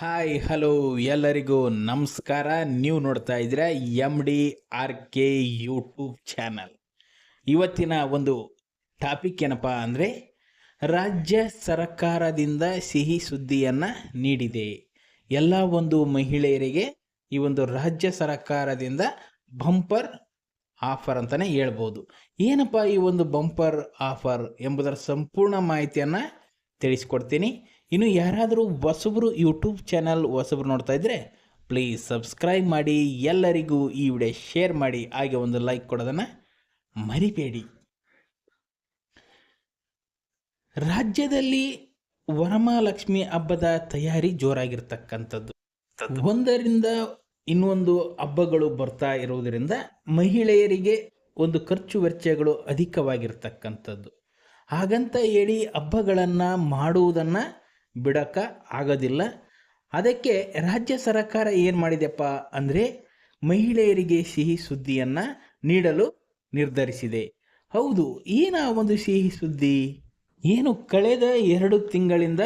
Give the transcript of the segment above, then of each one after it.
Hi, hello ಎಲ್ಲರಿಗೂ ನಮಸ್ಕಾರ. ನೀವು ನೋಡ್ತಾ ಇದ್ದೀರಾ M D R K YouTube channel ಇವತ್ತಿನ ಒಂದು ಟಾಪಿಕ್ ಏನಪ್ಪ ಅಂದರೆ ರಾಜ್ಯ ಸರ್ಕಾರದಿಂದ ಸಿಹಿ ಸುದ್ದಿಯನ್ನು ನೀಡಿದೆ. ಎಲ್ಲ ಒಂದು ಮಹಿಳೆಯರಿಗೆ ಈ ಒಂದು ರಾಜ್ಯ ಸರ್ಕಾರದಿಂದ ಬಂಪರ್ ಆಫರ್ ಅಂತಲೇ ಹೇಳ್ಬೋದು. ಏನಪ್ಪ ಈ ಒಂದು ಬಂಪರ್ ಆಫರ್ ಎಂಬುದರ ಸಂಪೂರ್ಣ ಮಾಹಿತಿಯನ್ನು ತಿಳಿಸ್ಕೊಡ್ತೀನಿ. ಇನ್ನು ಯಾರಾದರೂ ಹೊಸಬರು ಯೂಟ್ಯೂಬ್ ಚಾನಲ್ ಹೊಸಬ್ರು ನೋಡ್ತಾ ಇದ್ದರೆ ಪ್ಲೀಸ್ ಸಬ್ಸ್ಕ್ರೈಬ್ ಮಾಡಿ ಎಲ್ಲರಿಗೂ ಈ ವಿಡಿಯೋ ಶೇರ್ ಮಾಡಿ ಹಾಗೆ ಒಂದು ಲೈಕ್ ಕೊಡೋದನ್ನು ಮರಿಬೇಡಿ. ರಾಜ್ಯದಲ್ಲಿ ವರಮಹಾಲಕ್ಷ್ಮಿ ಹಬ್ಬದ ತಯಾರಿ ಜೋರಾಗಿರ್ತಕ್ಕಂಥದ್ದು. ಒಂದರಿಂದ ಇನ್ನೊಂದು ಹಬ್ಬಗಳು ಬರ್ತಾ ಇರುವುದರಿಂದ ಮಹಿಳೆಯರಿಗೆ ಒಂದು ಖರ್ಚು ವೆಚ್ಚಗಳು ಅಧಿಕವಾಗಿರ್ತಕ್ಕಂಥದ್ದು. ಹಾಗಂತ ಹೇಳಿ ಹಬ್ಬಗಳನ್ನು ಮಾಡುವುದನ್ನು ಬಿಡೋಕ್ಕೆ ಆಗೋದಿಲ್ಲ. ಅದಕ್ಕೆ ರಾಜ್ಯ ಸರ್ಕಾರ ಏನು ಮಾಡಿದೆಪ್ಪ ಅಂದರೆ ಮಹಿಳೆಯರಿಗೆ ಸಿಹಿ ಸುದ್ದಿಯನ್ನು ನೀಡಲು ನಿರ್ಧರಿಸಿದೆ. ಹೌದು, ಏನ ಒಂದು ಸಿಹಿ ಸುದ್ದಿ? ಏನು ಕಳೆದ ಎರಡು ತಿಂಗಳಿಂದ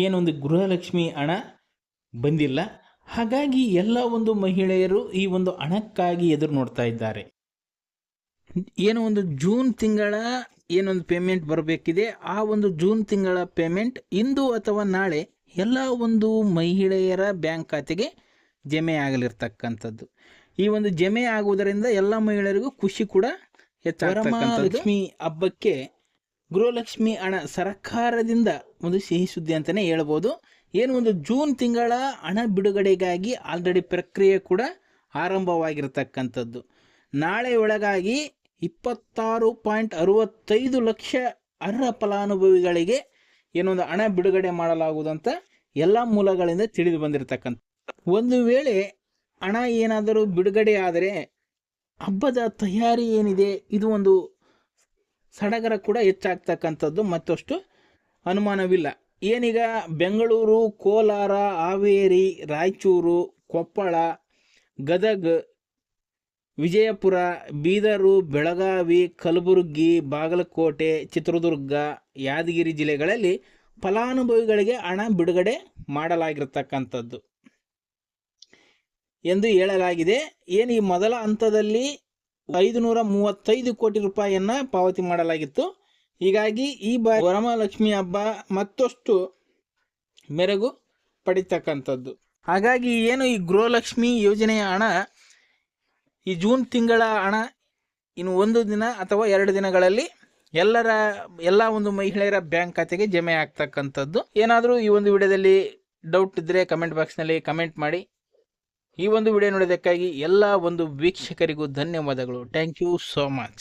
ಏನೊಂದು ಗೃಹಲಕ್ಷ್ಮಿ ಹಣ ಬಂದಿಲ್ಲ. ಹಾಗಾಗಿ ಎಲ್ಲ ಒಂದು ಮಹಿಳೆಯರು ಈ ಒಂದು ಹಣಕ್ಕಾಗಿ ಎದುರು ನೋಡ್ತಾ ಇದ್ದಾರೆ. ಏನು ಒಂದು ಜೂನ್ ತಿಂಗಳ ಏನೊಂದು ಪೇಮೆಂಟ್ ಬರಬೇಕಿದೆ ಆ ಒಂದು ಜೂನ್ ತಿಂಗಳ ಪೇಮೆಂಟ್ ಇಂದು ಅಥವಾ ನಾಳೆ ಎಲ್ಲ ಒಂದು ಮಹಿಳೆಯರ ಬ್ಯಾಂಕ್ ಖಾತೆಗೆ ಜಮೆ ಆಗಲಿರ್ತಕ್ಕಂಥದ್ದು. ಈ ಒಂದು ಜಮೆ ಆಗುವುದರಿಂದ ಎಲ್ಲ ಮಹಿಳೆಯರಿಗೂ ಖುಷಿ ಕೂಡ ಲಕ್ಷ್ಮಿ ಹಬ್ಬಕ್ಕೆ ಗೃಹಲಕ್ಷ್ಮಿ ಹಣ ಸರ್ಕಾರದಿಂದ ಒಂದು ಸಿಹಿ ಸುದ್ದಿ ಅಂತಲೇ ಹೇಳ್ಬೋದು. ಏನು ಒಂದು ಜೂನ್ ತಿಂಗಳ ಹಣ ಬಿಡುಗಡೆಗಾಗಿ ಆಲ್ರೆಡಿ ಪ್ರಕ್ರಿಯೆ ಕೂಡ ಆರಂಭವಾಗಿರ್ತಕ್ಕಂಥದ್ದು. ನಾಳೆ ಒಳಗಾಗಿ ಇಪ್ಪತ್ತಾರು ಪಾಯಿಂಟ್ ಅರುವತ್ತೈದು ಲಕ್ಷ ಅರ್ಹ ಫಲಾನುಭವಿಗಳಿಗೆ ಏನೊಂದು ಹಣ ಬಿಡುಗಡೆ ಮಾಡಲಾಗುವುದಂತ ಎಲ್ಲ ಮೂಲಗಳಿಂದ ತಿಳಿದು ಬಂದಿರತಕ್ಕಂಥ ಒಂದು ವೇಳೆ ಹಣ ಏನಾದರೂ ಬಿಡುಗಡೆ ಆದರೆ ಹಬ್ಬದ ತಯಾರಿ ಏನಿದೆ, ಇದು ಒಂದು ಸಡಗರ ಕೂಡ ಹೆಚ್ಚಾಗ್ತಕ್ಕಂಥದ್ದು, ಮತ್ತಷ್ಟು ಅನುಮಾನವಿಲ್ಲ. ಏನೀಗ ಬೆಂಗಳೂರು, ಕೋಲಾರ, ಹಾವೇರಿ, ರಾಯಚೂರು, ಕೊಪ್ಪಳ, ಗದಗ ವಿಜಯಪುರ, ಬೀದರು, ಬೆಳಗಾವಿ, ಕಲಬುರಗಿ, ಬಾಗಲಕೋಟೆ, ಚಿತ್ರದುರ್ಗ, ಯಾದಗಿರಿ ಜಿಲ್ಲೆಗಳಲ್ಲಿ ಫಲಾನುಭವಿಗಳಿಗೆ ಹಣ ಬಿಡುಗಡೆ ಮಾಡಲಾಗಿರ್ತಕ್ಕಂಥದ್ದು. ಎಂದು ಹೇಳಲಾಗಿದೆ, ಏನು ಈ ಮೊದಲ ಹಂತದಲ್ಲಿ ಐದು ನೂರ ಮೂವತ್ತೈದು ಕೋಟಿ ರೂಪಾಯಿಯನ್ನ ಪಾವತಿ ಮಾಡಲಾಗಿತ್ತು. ಹೀಗಾಗಿ ಈ ಬಾರಿ ವರಮಹಾಲಕ್ಷ್ಮಿ ಹಬ್ಬ ಮತ್ತಷ್ಟು ಮೆರಗು ಪಡಿತಕ್ಕಂಥದ್ದು. ಹಾಗಾಗಿ ಏನು ಈ ಗೃಹಲಕ್ಷ್ಮಿ ಯೋಜನೆಯ ಹಣ ಈ ಜೂನ್ ತಿಂಗಳ ಹಣ ಇನ್ನು ಒಂದು ದಿನ ಅಥವಾ ಎರಡು ದಿನಗಳಲ್ಲಿ ಎಲ್ಲರ, ಎಲ್ಲ ಒಂದು ಮಹಿಳೆಯರ ಬ್ಯಾಂಕ್ ಖಾತೆಗೆ ಜಮೆ ಆಗ್ತಕ್ಕಂಥದ್ದು. ಏನಾದರೂ ಈ ಒಂದು ವಿಡಿಯೋದಲ್ಲಿ ಡೌಟ್ ಇದ್ದರೆ ಕಮೆಂಟ್ ಬಾಕ್ಸ್ನಲ್ಲಿ ಕಮೆಂಟ್ ಮಾಡಿ. ಈ ಒಂದು ವಿಡಿಯೋ ನೋಡೋದಕ್ಕಾಗಿ ಎಲ್ಲ ಒಂದು ವೀಕ್ಷಕರಿಗೂ ಧನ್ಯವಾದಗಳು. Thank you so much